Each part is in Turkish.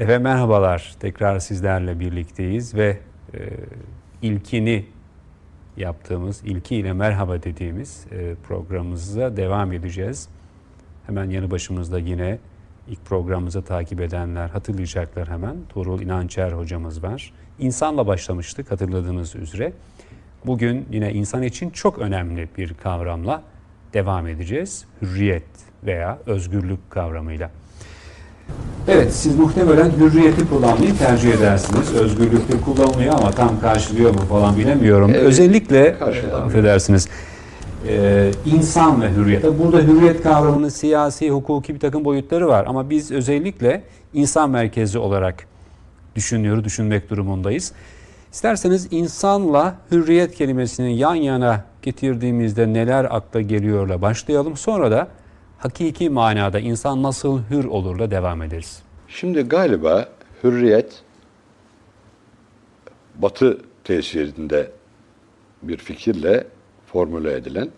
Efendim merhabalar. Tekrar sizlerle birlikteyiz ve e, ilkini yaptığımız, ilkiyle merhaba dediğimiz e, programımıza devam edeceğiz. Hemen yanı başımızda yine ilk programımızı takip edenler hatırlayacaklar hemen. Tuğrul İnançer hocamız var. İnsanla başlamıştık hatırladığınız üzere. Bugün yine insan için çok önemli bir kavramla devam edeceğiz. Hürriyet veya özgürlük kavramıyla. Evet, siz muhtemelen hürriyeti kullanmayı tercih edersiniz. Özgürlükte kullanılıyor ama tam karşılıyor mu falan bilemiyorum. Evet, Özellikle, affedersiniz, e, insan ve hürriyet. Burada hürriyet kavramının siyasi, hukuki bir takım boyutları var. Ama biz özellikle insan merkezli olarak düşünüyoruz, düşünmek durumundayız. İsterseniz insanla hürriyet kelimesini yan yana getirdiğimizde neler akla geliyorla başlayalım. Sonra da hakiki manada insan nasıl hür olurla devam ederiz. Şimdi galiba hürriyet Batı tesirinde bir fikirle formüle edilen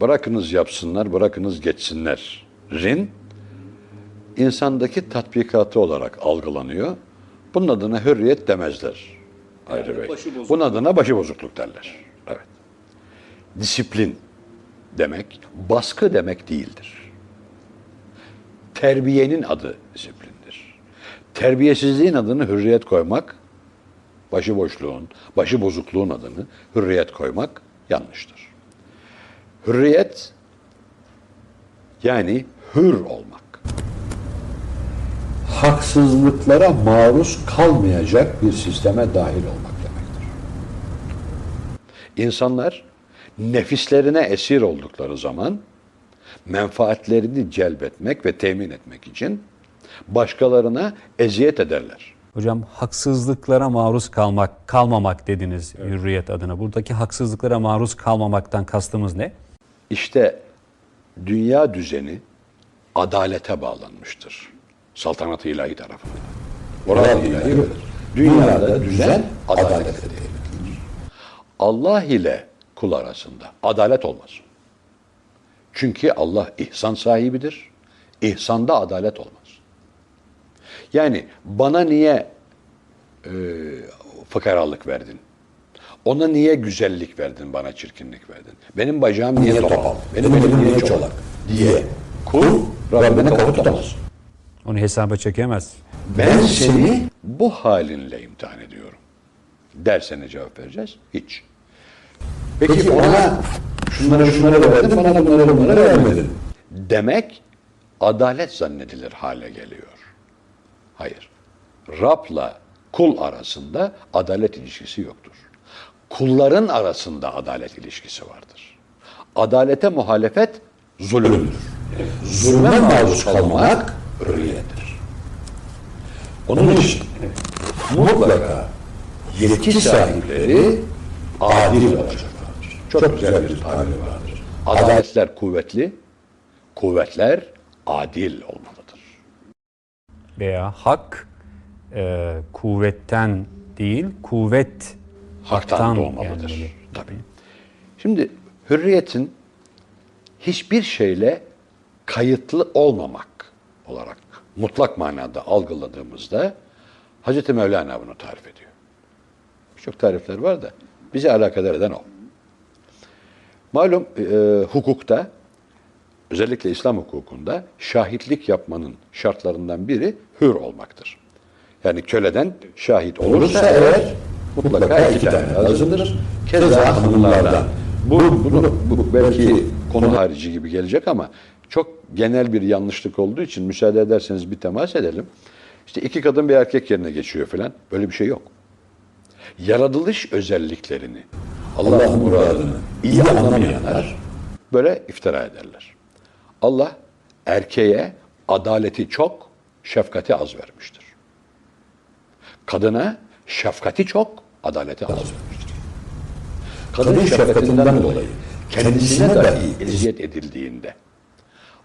bırakınız yapsınlar, bırakınız geçsinlerin insandaki tatbikatı olarak algılanıyor. Bunun adına hürriyet demezler. Ayrı Bey. başıbozukluk. Bunun adına başıbozukluk derler. Evet. Disiplin demek, baskı demek değildir. Terbiyenin adı disiplindir. Terbiyesizliğin adını hürriyet koymak, başıboşluğun, başıbozukluğun adını hürriyet koymak yanlıştır. Hürriyet yani hür olmak. Haksızlıklara maruz kalmayacak bir sisteme dahil olmak demektir. İnsanlar nefislerine esir oldukları zaman menfaatlerini celbetmek ve temin etmek için başkalarına eziyet ederler. Hocam haksızlıklara maruz kalmak, kalmamak dediniz hürriyet adına. Buradaki haksızlıklara maruz kalmamaktan kastımız ne? İşte dünya düzeni adalete bağlanmıştır. Saltanat-ı ilahi tarafından. Orada ilahi. Dünyada düzen adalete dayanır. Allah ile kul arasında adalet olmaz. Çünkü Allah ihsan sahibidir. İhsanda adalet olmaz. Yani bana niye e, fıkaralık verdin? Ona niye güzellik verdin, bana çirkinlik verdin? Benim bacağım niye topal? Benim elim niye çolak? Diye kul Rabbine kafa tutamaz. Onu hesaba çekemez. Ben seni bu halinle imtihan ediyorum. Dersene cevap vereceğiz. Hiç. Peki ona şunları şunları verdin, bana bunları bunları vermedin. Demek adalet zannedilir hale geliyor. Hayır. Rab'la kul arasında adalet ilişkisi yoktur. Kulların arasında adalet ilişkisi vardır. Adalete muhalefet zulümdür. Zulme maruz kalmak hürriyettir. Onun için mutlaka yetki sahipleri adil olacaklardır. Çok güzel bir tabir vardır. Adaletler kuvvetli, kuvvetler adil olmalıdır. Veya hak e, kuvvetten değil, kuvvet Haktan, haktan doğmalıdır. gelmeli. Tabii. Şimdi hürriyetin hiçbir şeyle kayıtlı olmamak olarak mutlak manada algıladığımızda Hazreti Mevlana bunu tarif ediyor. Birçok tarifler var da bizi alakadar eden o. Malum e, hukukta özellikle İslam hukukunda şahitlik yapmanın şartlarından biri hür olmaktır. Yani köleden şahit olursa eğer mutlaka iki tane lazımdır. Keza hanımlardan. Bu, bunu, bu belki konu harici gibi gelecek ama çok genel bir yanlışlık olduğu için müsaade ederseniz bir temas edelim. İşte iki kadın bir erkek yerine geçiyor falan. Böyle bir şey yok. Yaratılış özelliklerini, Allah'ın muradını iyi anlamayanlar böyle iftira ederler. Allah erkeğe adaleti çok, şefkati az vermiştir. Kadına şefkati çok, adaleti az vermiştir. Kadın şefkatinden dolayı kendisine dahi eziyet edildiğinde,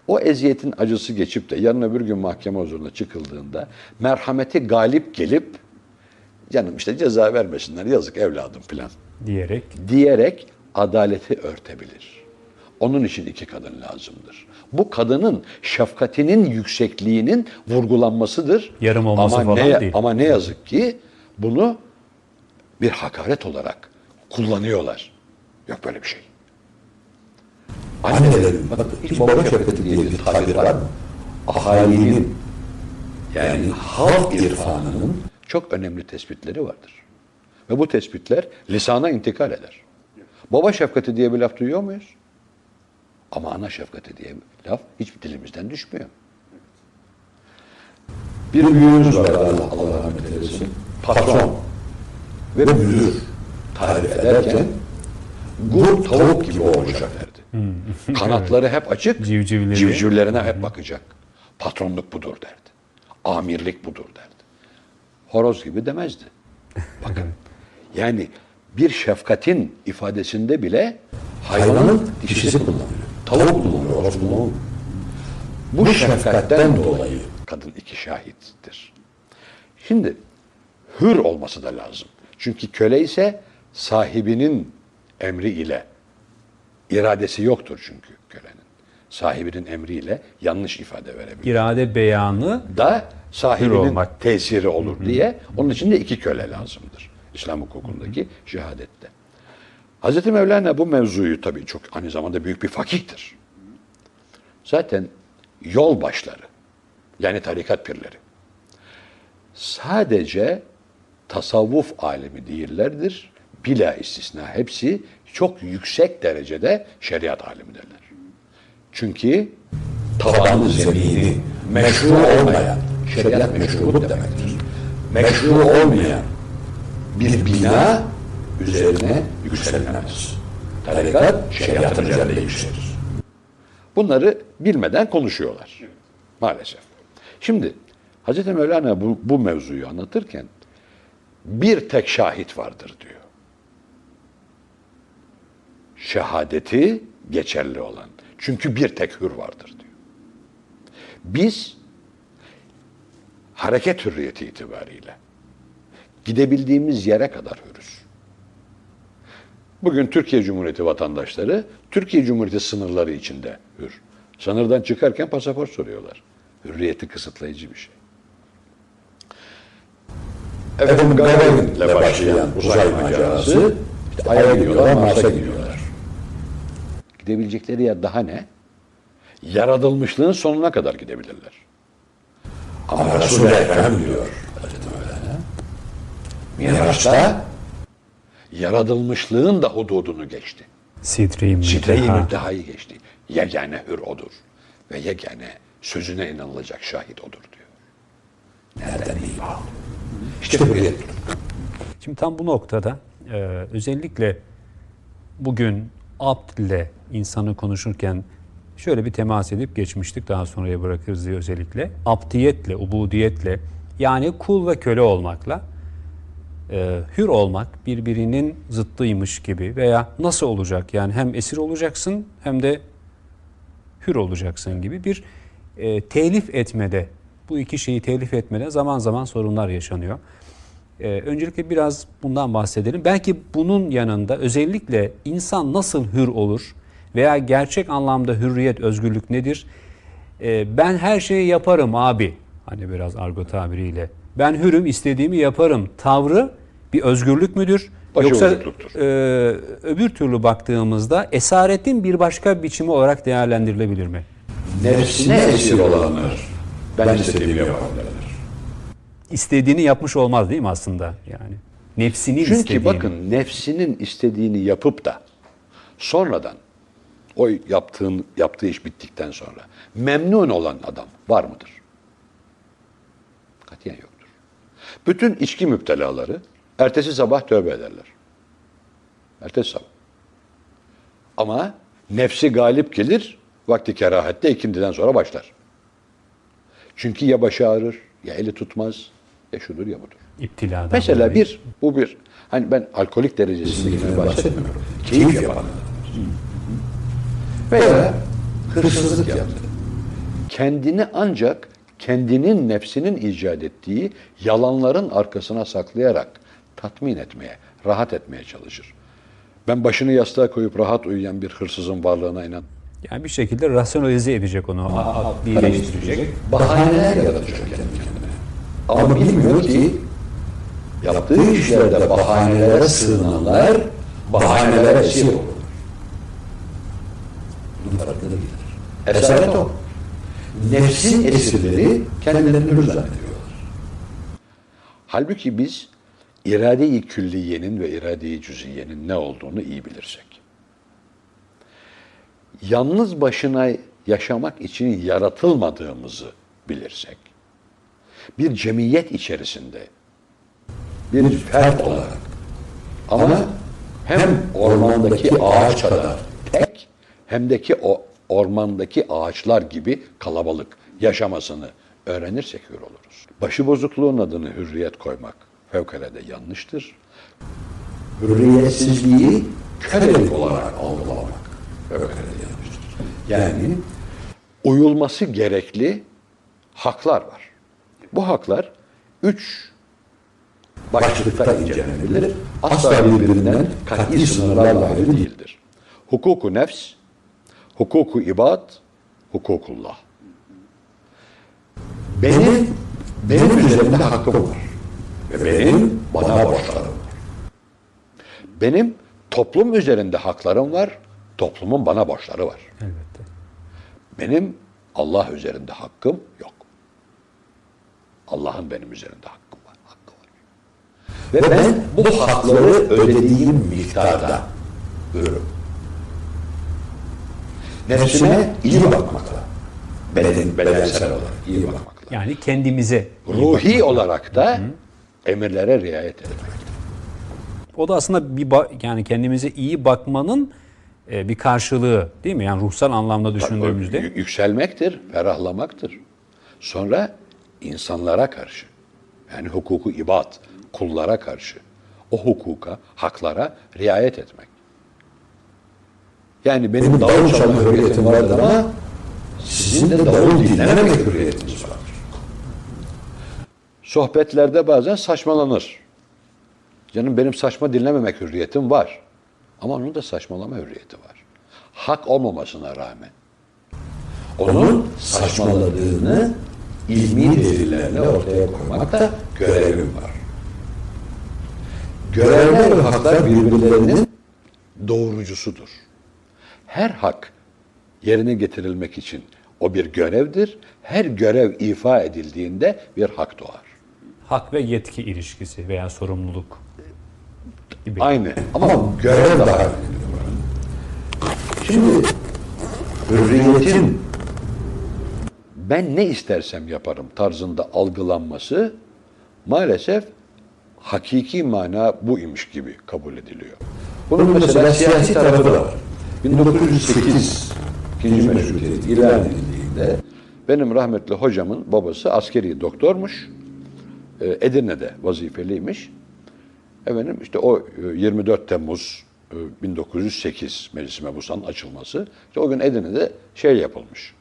o eziyetin acısı geçip de yarın öbür gün mahkeme huzuruna çıkıldığında merhameti galip gelip canım işte ceza vermesinler yazık evladım filan diyerek diyerek adaleti örtebilir. Onun için iki kadın lazımdır. Bu kadının şefkatinin yüksekliğinin vurgulanmasıdır. Yarım olması ama falan ne, değil. Ama ne yazık ki bunu bir hakaret olarak kullanıyorlar. Yok böyle bir şey. Annelerin, bakın hiç baba şefkati diye bir tabir var mı? Ahalinin, yani halk irfanının Çok önemli tespitleri vardır. Ve bu tespitler lisana intikal eder. Baba şefkati diye bir laf duyuyor muyuz? Ama ana şefkati diye bir laf hiç dilimizden düşmüyor. bir büyüğümüz var Allah, Allah rahmet eylesin. Patron ve müdür tarif ederken gur tavuk gibi olacak derdi. Kanatları hep açık, Civcivleri. civcivlerine hep bakacak. Patronluk budur derdi. Amirlik budur derdi. Horoz gibi demezdi. Bakın, yani bir şefkatin ifadesinde bile Hayvanın dişisi kullanılıyor. Tavuk kullanılıyor, horoz kullanılıyor. Bu şefkatten dolayı kadın iki şahittir. Şimdi hür olması da lazım. Çünkü köle ise sahibinin emri ile iradesi yoktur çünkü. Sahibinin emriyle yanlış ifade verebilir. İrade beyanı Da sahibinin olmak. tesiri olur diye onun için de iki köle lazımdır. İslam hukukundaki şehadette. Hazreti Mevlana bu mevzuyu tabii çok aynı zamanda büyük bir fakihtir. Zaten yol başları yani tarikat pirleri sadece tasavvuf alemi değillerdir. Bila istisna hepsi çok yüksek derecede şeriat alimidirler. Çünkü tabanı zemini meşru olmayan, şeriat meşruluk demektir. Meşru olmayan bir bina üzerine yükselmez. Tarikat şeriatın üzerinde yükselir. Bunları bilmeden konuşuyorlar. Maalesef. Şimdi Hz. Mevlana bu, bu mevzuyu anlatırken bir tek şahit vardır diyor. Şehadeti geçerli olan. Çünkü bir tek hür vardır diyor. Biz hareket hürriyeti itibariyle gidebildiğimiz yere kadar hürüz. Bugün Türkiye Cumhuriyeti vatandaşları Türkiye Cumhuriyeti sınırları içinde hür. Sınırdan çıkarken pasaport soruyorlar. Hürriyeti kısıtlayıcı bir şey. Efendim Gagarin'le başlayan uzay macerası, işte Ay'a gidiyorlar, Mars'a gidiyorlar. Gidebilecekleri yer daha ne? Yaratılmışlığın sonuna kadar gidebilirler. Ama Resul-i Ekrem diyor. Miraç'ta Yaratılmışlığın da hududunu geçti. sidre-i Sidre-i münteha. müntehayı geçti. Yegane hür odur. Ve yegane sözüne inanılacak şahit odur diyor. nereden iyi bağlı? İşte hürriyet. Şimdi tam bu noktada e, özellikle bugün abd ile insanı konuşurken şöyle bir temas edip geçmiştik daha sonraya bırakırız diye özellikle. Abdiyetle, ubudiyetle yani kul ve köle olmakla e, hür olmak birbirinin zıttıymış gibi veya nasıl olacak yani hem esir olacaksın hem de hür olacaksın gibi bir e, telif etmede bu iki şeyi telif etmede zaman zaman sorunlar yaşanıyor. E, öncelikle biraz bundan bahsedelim. Belki bunun yanında özellikle insan nasıl hür olur veya gerçek anlamda hürriyet, özgürlük nedir? E, ben her şeyi yaparım abi. Hani biraz argo tabiriyle. Ben hürüm, istediğimi yaparım. Tavrı bir özgürlük müdür? Yoksa Başıboşluktur. e, öbür türlü baktığımızda esaretin bir başka biçimi olarak değerlendirilebilir mi? Nefsine esir olanlar ben istediğimi yaparım. İstediğini yapmış olmaz değil mi aslında yani? Nefsinin Çünkü istediğini. bakın nefsinin istediğini yapıp da sonradan o yaptığın yaptığı iş bittikten sonra memnun olan adam var mıdır? Katiyen yoktur. Bütün içki müptelaları ertesi sabah tövbe ederler. Ertesi sabah. Ama nefsi galip gelir, vakti kerahette ikindiden sonra başlar. Çünkü ya başı ağrır, ya eli tutmaz, ya şudur ya budur. İptiladan Mesela dolayı. bir, bu bir. Hani ben alkolik derecesinde bahsetmiyorum. Keyif yapan Veya hırsızlık yaptı. Kendini ancak kendinin nefsinin icat ettiği yalanların arkasına saklayarak tatmin etmeye, rahat etmeye çalışır. Ben başını yastığa koyup rahat uyuyan bir hırsızın varlığına inan. Yani bir şekilde rasyonalize edecek onu, adlileştirecek. Bahaneler yaratacak kendi kendine. Ama bilmiyor ki yaptığı işlerde bahanelere sığınanlar bahanelere esir olur. Bunun farkında değiller. Esaret o. Nefsin esirleri kendilerini hür zannediyorlar. Halbuki biz irade-i külliyenin ve irade-i cüziyenin ne olduğunu iyi bilirsek, yalnız başına yaşamak için yaratılmadığımızı bilirsek, bir cemiyet içerisinde bir fert olarak ama hem ormandaki ağaç kadar tek hem de ki o ormandaki ağaçlar gibi kalabalık yaşamasını öğrenirsek hür oluruz. Başıbozukluğun adını hürriyet koymak fevkalade yanlıştır. Hürriyetsizliği kölelik olarak algılamak fevkalade yanlıştır. Yani Uyulması gerekli haklar var. Bu haklar üç başlıkta incelenebilir. Asla birbirinden kat'i sınırlarla ayrı değildir. hukuku nefs, hukuku ibad, hukukullah. Benim, benim üzerimde hakkım var. Ve benim bana borçlarım var. Benim toplum üzerinde haklarım var, toplumun bana borçları var. Elbette. Benim Allah üzerinde hakkım yok. Allah'ın benim üzerinde hakkım var. Hakkı var. Ve ben bu hakları ödediğim miktarda görürüm. Nefsime iyi bakmakla, beden, bedensel olarak iyi bakmakla. Yani kendimize. Ruhi olarak da emirlere riayet etmek. O da aslında bir ba- yani kendimize iyi bakmanın e, bir karşılığı değil mi? Yani ruhsal anlamda düşündüğümüzde. Y- Yükselmektir, ferahlamaktır. Sonra insanlara karşı, yani hukuku ibad, kullara karşı, o hukuka, haklara riayet etmek. Yani benim Benim davul çalma hürriyetim vardır ama sizin de davul dinlememek hürriyetiniz var. Sohbetlerde bazen saçmalanır. Canım benim saçma dinlememek hürriyetim var. Ama onun da saçmalama hürriyeti var. Hak olmamasına rağmen. Onun saçmaladığını ilmi delillerle ortaya koymakta görevim var. Görevler ve haklar birbirlerinin doğrucusudur. Her hak yerine getirilmek için o bir görevdir. Her görev ifa edildiğinde bir hak doğar. Hak ve yetki ilişkisi veya sorumluluk gibi. Aynı. ama görev daha önemli. Şimdi hürriyetin Ben ne istersem yaparım tarzında algılanması maalesef hakiki mana bu imiş gibi kabul ediliyor. bunun mesela siyasi tarafı da var. 1908 ikinci meşrutiyet ilan edildiğinde Benim rahmetli hocamın babası askeri doktormuş. Ee, Edirne'de vazifeliymiş. Efendim işte o e, 24 Temmuz e, 1908 Meclis Mebusan'ın açılması. İşte o gün Edirne'de şey yapılmış.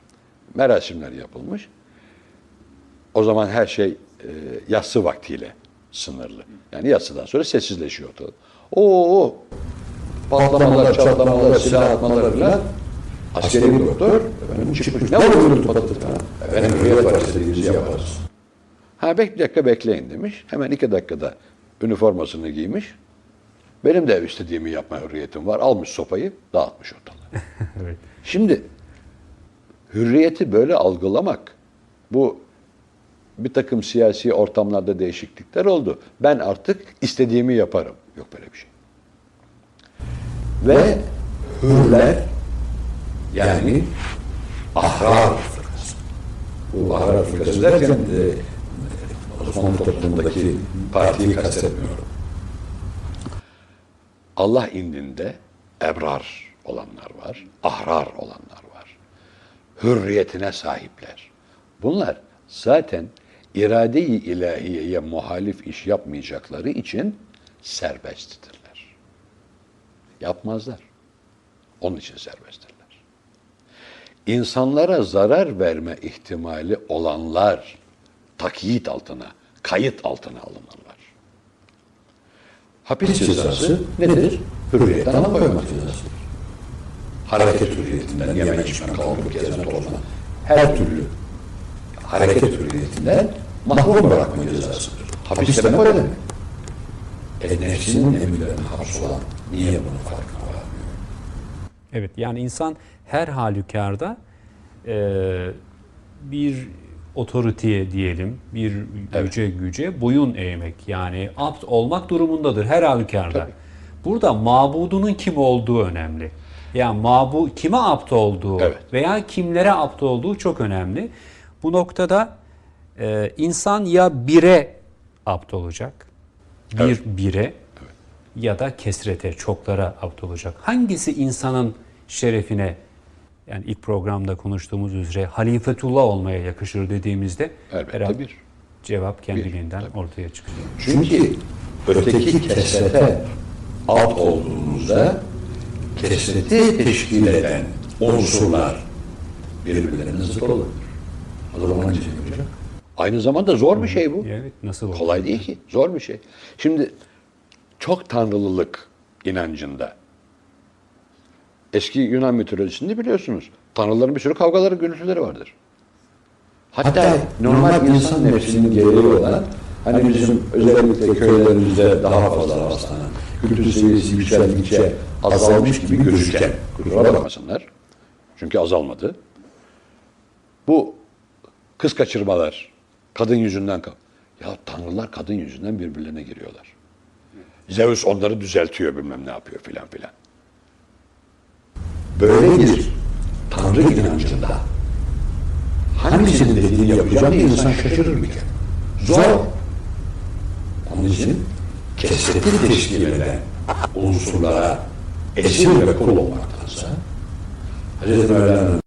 Merasimler yapılmış. O zaman her şey e, yatsı vaktiyle sınırlı. Yani yatsıdan sonra sessizleşiyordu. Oo, patlamalar, çatlamalar, silah atmalar falan. Askeri doktor, efendim çıkmış. Ne olur patlatır falan. efendim hürriyet var istediğimizi yaparız. Ha bek bir dakika bekleyin demiş. Hemen iki dakikada üniformasını giymiş. Benim de istediğimi yapma hürriyetim var. Almış sopayı, dağıtmış ortalığı. Evet. Şimdi hürriyeti böyle algılamak, bu bir takım siyasi ortamlarda değişiklikler oldu. Ben artık istediğimi yaparım. Yok böyle bir şey. Ve hürler yani ahrar fırkası. Bu ahrar fırkası derken e, Osmanlı toplumundaki partiyi kastetmiyorum. Allah indinde ebrar olanlar var, ahrar olanlar var. Hürriyetine sahipler. Bunlar zaten irade-i ilahiyeye muhalif iş yapmayacakları için serbesttirler. Yapmazlar. Onun için serbesttirler. İnsanlara zarar verme ihtimali olanlar takyit altına, kayıt altına alınırlar. Hapis cezası nedir? Hürriyetten alıkoymak cezasıdır. Hareket hürriyetinden, yemek içme, kalkıp gezme, tozma, her türlü hareket hürriyetinden mahrum bırakma cezasıdır. Hapis demek öyle demek. E nefsinin emirlerine hapsolan niye bunun farkına varmıyor? Evet yani insan her halükarda e, bir otoriteye diyelim, bir güce güce boyun eğmek yani apt olmak durumundadır her halükarda. Tabii. Burada mabudunun kim olduğu önemli. Yani mabu kime apt olduğu Evet. veya kimlere apt olduğu çok önemli. Bu noktada e, insan ya bire apt olacak, bir Evet. bire ya da kesrete, çoklara apt olacak. Hangisi insanın şerefine yani ilk programda konuştuğumuz üzere halifetullah olmaya yakışır dediğimizde Elbette herhalde bir. cevap kendiliğinden ortaya çıkıyor. Çünkü öteki kesrete alt olduğumuzda kesreti teşkil eden unsurlar birbirlerine zıt olabilir. O zaman ne yapacak? Aynı zamanda zor bir şey bu. Evet nasıl olur? Kolay değil ki. Zor bir şey. Şimdi çok tanrılılık inancında eski Yunan mitolojisinde biliyorsunuz tanrıların bir sürü kavgaları, gürültüleri vardır. Hatta normal insan nefsinin gereği olan hani bizim özellikle köylerimizde daha fazla rastlanan kültür seviyesi yükseldikçe azalmış gibi gözüken Kusura bakmasınlar. Çünkü azalmadı. Bu kız kaçırmalar, kadın yüzünden kal. Ya tanrılar kadın yüzünden birbirlerine giriyorlar. Zeus onları düzeltiyor bilmem ne yapıyor filan filan. böyle bir tanrı inancında hangisinin dediğini yapacağım diye insan şaşırır bir kere. Zor. Onun için kesreti teşkil eden unsurlara esir ve kul olmaktansa Hazreti Mevlana'nın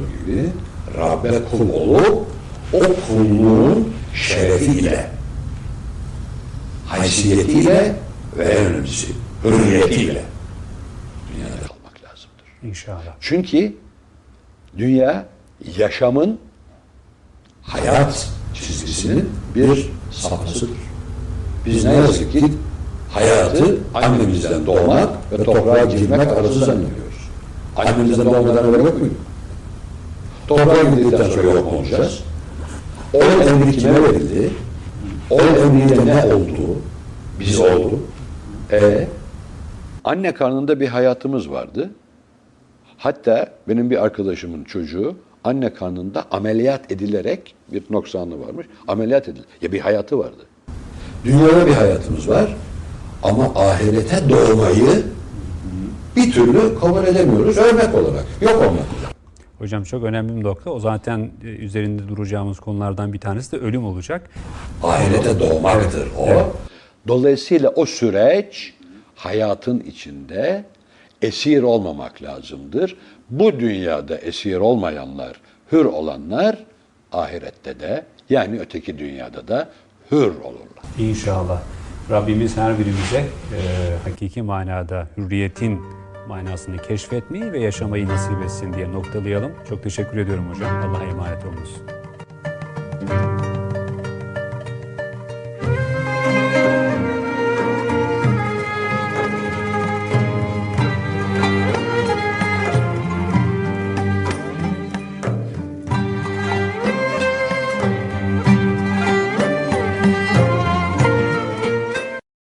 buyurduğu gibi Rabbe kul olup o kulluğun şerefiyle, haysiyetiyle ve en önemlisi hürriyetiyle dünyada kalmak lazımdır. İnşallah. Çünkü dünya yaşamın Hayat çizgisinin bir safhasıdır. Biz ne yazık ki hayatı annemizden doğmak ve toprağa girmek arası zannediyoruz. Annemizden doğmadan öyle yok muydu? Toprağa girdikten sonra yok olacağız? O emri kime verildi? O emriyle ne oldu? Biz oldu. E Anne karnında bir hayatımız vardı. Hatta benim bir arkadaşımın çocuğu anne karnında ameliyat edilerek bir noksanlığı varmış. Ameliyat edildi. Ya bir hayatı vardı. dünyada bir hayatımız var ama ahirete doğmayı bir türlü kabul edemiyoruz örnek olarak. Yok olmak üzere. Hocam çok önemli bir nokta. O zaten e, üzerinde duracağımız konulardan bir tanesi de ölüm olacak. Ahirete doğmaktır o. Dolayısıyla o süreç hayatın içinde esir olmamak lazımdır. Bu dünyada esir olmayanlar, hür olanlar ahirette de yani öteki dünyada da hür olurlar. İnşallah. Rabbimiz her birimize e, hakiki manada hürriyetin manasını keşfetmeyi ve yaşamayı nasip etsin diye noktalayalım. Çok teşekkür ediyorum hocam. Allah'a emanet olunuz.